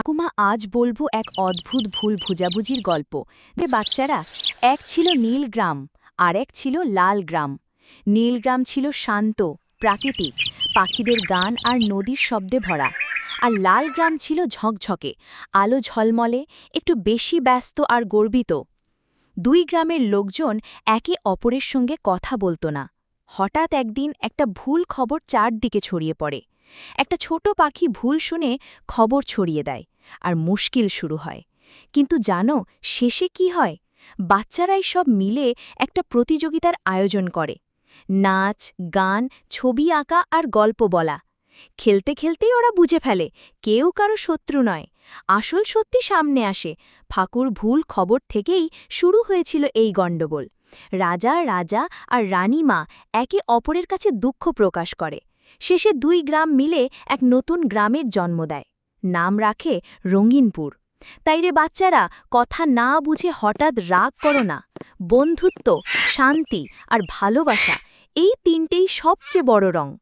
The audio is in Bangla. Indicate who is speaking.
Speaker 1: ঠাকুমা আজ বলব এক অদ্ভুত ভুল ভুজাবুজির গল্প। যে বাচ্চারা, এক ছিল নীলগ্রাম আর এক ছিল লাল গ্রাম। নীলগ্রাম ছিল শান্ত, প্রাকৃতিক, পাখিদের গান আর নদীর শব্দে ভরা। আর লাল গ্রাম ছিল ঝকঝকে, আলো ঝলমলে, একটু বেশি ব্যস্ত আর গর্বিত। দুই গ্রামের লোকজন একে অপরের সঙ্গে কথা বলতো না। হঠাৎ একদিন একটা ভুল খবর চারদিকে ছড়িয়ে পড়ে। একটা ছোট পাখি ভুল শুনে খবর ছড়িয়ে দেয়। আর মুশকিল শুরু হয়। কিন্তু জানো, শেষে কি হয়? বাচ্চারাই সব মিলে একটা প্রতিযোগিতার আয়োজন করে। নাচ, গান, ছবি আঁকা আর গল্প বলা। খেলতে খেলতেই ওরা বুঝে ফেলে, কেউ কারও শত্রু নয়। আসল সত্যি সামনে আসে। ফাকুর ভুল খবর থেকেই শুরু হয়েছিল এই গণ্ডগোল। রাজা রাজা আর রানীমা একে অপরের কাছে দুঃখ প্রকাশ করে। শেষে দুই গ্রাম মিলে এক নতুন গ্রামের জন্ম দেয়। নাম রাখে রঙিনপুর। তাই রে বাচ্চারা, কথা না বুঝে হঠাৎ রাগ করো না। বন্ধুত্ব, শান্তি আর ভালোবাসা, এই তিনটেই সবচেয়ে বড় রং।